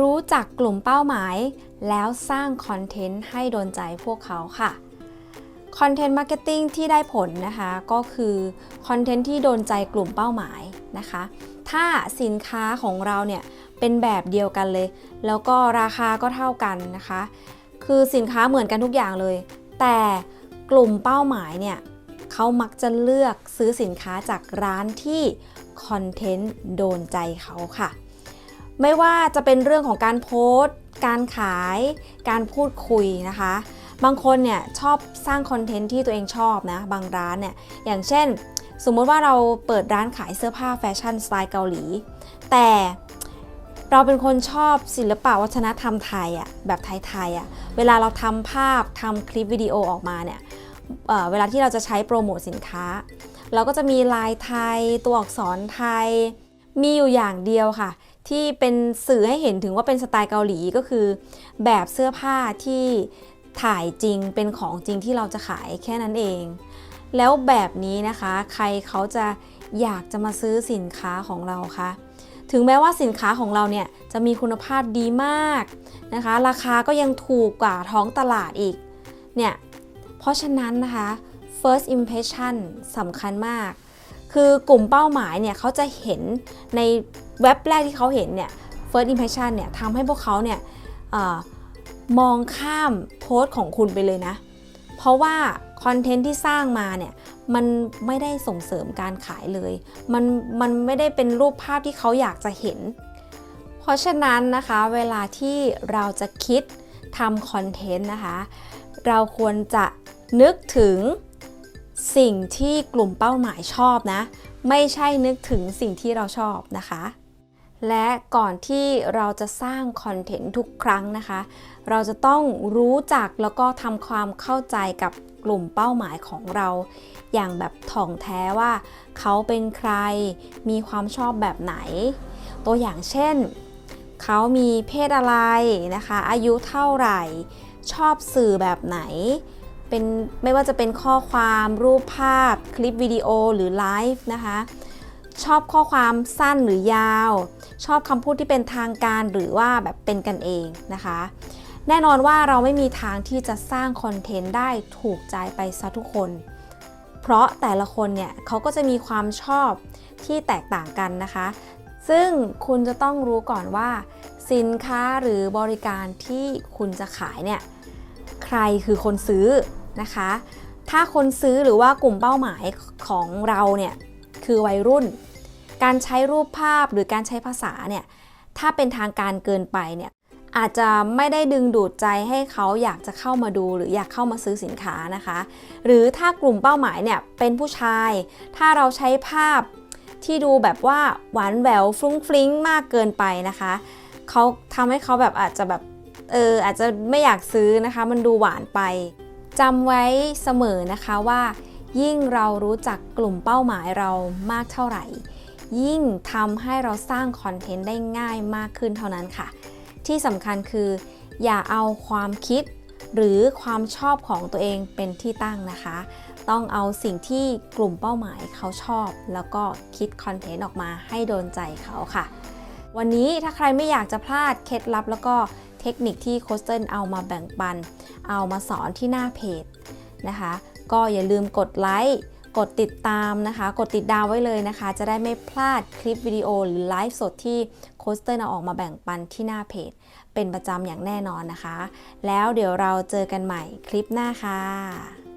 รู้จักกลุ่มเป้าหมาย แล้วสร้างคอนเทนต์ให้โดนใจพวกเขาค่ะคอนเทนต์มาร์เก็ตติ้งที่ได้ผลนะคะก็คือคอนเทนต์ที่โดนใจกลุ่มเป้าหมายนะคะ ถ้าสินค้าของเราเนี่ยเป็นแบบเดียวกันเลย แล้วก็ราคาก็เท่ากันนะคะ คือสินค้าเหมือนกันทุกอย่างเลย แต่กลุ่มเป้าหมายเนี่ยเขามักจะเลือกซื้อสินค้าจากร้านที่คอนเทนต์โดนใจเขาค่ะ ไม่ว่าจะเป็นเรื่องของการโพสต์ การขาย การพูดคุยนะคะ บางคนเนี่ยชอบสร้างคอนเทนต์ที่ตัวเองชอบนะ บางร้านเนี่ย อย่างเช่น สมมติว่าเราเปิดร้านขายเสื้อผ้าแฟชั่นสไตล์เกาหลี แต่เราเป็นคนชอบศิลปะวัฒนธรรมไทยอะแบบไทยๆอะเวลาเราทำภาพทำคลิปวิดีโอออกมาเนี่ยเเวลาที่เราจะใช้โปรโมทสินค้า เราก็จะมีลายไทย ตัวอักษรไทย มีอยู่อย่างเดียวค่ะ ที่เป็นสื่อให้เห็นถึงว่าเป็นสไตล์เกาหลีก็คือ แบบเสื้อผ้าที่ถ่ายจริงเป็นของจริงที่เราจะขายแค่นั้นเอง แล้วแบบนี้นะคะ ใครเขาจะอยากจะมาซื้อสินค้าของเราคะถึงแม้ว่าสินค้าของเราเนี่ยจะมีคุณภาพดีมากนะคะ ราคาก็ยังถูกกว่าท้องตลาดอีกเนี่ยเพราะฉะนั้นนะคะ first impression สำคัญมาก คือกลุ่มเป้าหมายเนี่ยเขาจะเห็นใน เว็บแรกที่เขาเห็นเนี่ย first impression เนี่ยทำให้พวกเขาเนี่ยอมองข้ามโพสต์ของคุณไปเลยนะ เพราะว่าคอนเทนต์ที่สร้างมาเนี่ยมันไม่ได้ส่งเสริมการขายเลย มันมันไม่ได้เป็นรูปภาพที่เขาอยากจะเห็น เพราะฉะนั้นนะคะเวลาที่เราจะคิดทำคอนเทนต์นะคะ เราควรจะนึกถึงสิ่งที่กลุ่มเป้าหมายชอบนะ ไม่ใช่นึกถึงสิ่งที่เราชอบนะคะ และก่อนที่เราจะสร้างคอนเทนต์ทุกครั้งนะคะ เราจะต้องรู้จักแล้วก็ทำความเข้าใจกับกลุ่มเป้าหมายของเรา อย่างแบบถ่องแท้ว่า เขาเป็นใครมีความชอบแบบไหน ตัวอย่างเช่น เขามีเพศอะไรนะคะ อายุเท่าไหร่ ชอบสื่อแบบไหนเป็นไม่ว่าจะเป็นข้อความรูปภาพ คลิปวิดีโอหรือไลฟ์นะคะ ชอบข้อความสั้นหรือยาว ชอบคำพูดที่เป็นทางการหรือว่าแบบเป็นกันเองนะคะ แน่นอนว่าเราไม่มีทางที่จะสร้างคอนเทนต์ได้ถูกใจไปซะทุกคน เพราะแต่ละคนเนี่ยเขาก็จะมีความชอบที่แตกต่างกันนะคะ ซึ่งคุณจะต้องรู้ก่อนว่า สินค้าหรือบริการที่คุณจะขายเนี่ยใครคือคนซื้อนะคะ ถ้าคนซื้อหรือว่ากลุ่มเป้าหมายของเราเนี่ยคือวัยรุ่น การใช้รูปภาพหรือการใช้ภาษาเนี่ยถ้าเป็นทางการเกินไปเนี่ยอาจจะไม่ได้ดึงดูดใจให้เขาอยากจะเข้ามาดูหรืออยากเข้ามาซื้อสินค้านะคะ หรือถ้ากลุ่มเป้าหมายเนี่ยเป็นผู้ชาย ถ้าเราใช้ภาพที่ดูแบบว่าหวานแหววฟรุ้งฟริ้งมากเกินไปนะคะเขาทำให้เขาแบบอาจจะแบบเอออาจจะไม่อยากซื้อนะคะ มันดูหวานไปจำไว้เสมอนะคะว่า ยิ่งเรารู้จักกลุ่มเป้าหมายเรามากเท่าไหร่ ยิ่งทำให้เราสร้างคอนเทนต์ได้ง่ายมากขึ้นเท่านั้นค่ะ ที่สำคัญคือ อย่าเอาความคิดหรือความชอบของตัวเองเป็นที่ตั้งนะคะ ต้องเอาสิ่งที่กลุ่มเป้าหมายเขาชอบ แล้วก็คิดคอนเทนต์ออกมาให้โดนใจเขาค่ะ วันนี้ถ้าใครไม่อยากจะพลาดเคล็ดลับแล้วก็เทคนิคที่โคสเติลเอามาแบ่งปัน เอามาสอนที่หน้าเพจนะคะ ก็อย่าลืมกดไลค์ กดติดตามนะคะ กดติดดาวไว้เลยนะคะ จะได้ไม่พลาดคลิปวิดีโอหรือไลฟ์สดที่โคสเตอร์เอาออกมาแบ่งปันที่หน้าเพจ เป็นประจำอย่างแน่นอนนะคะ แล้วเดี๋ยวเราเจอกันใหม่คลิปหน้าค่ะ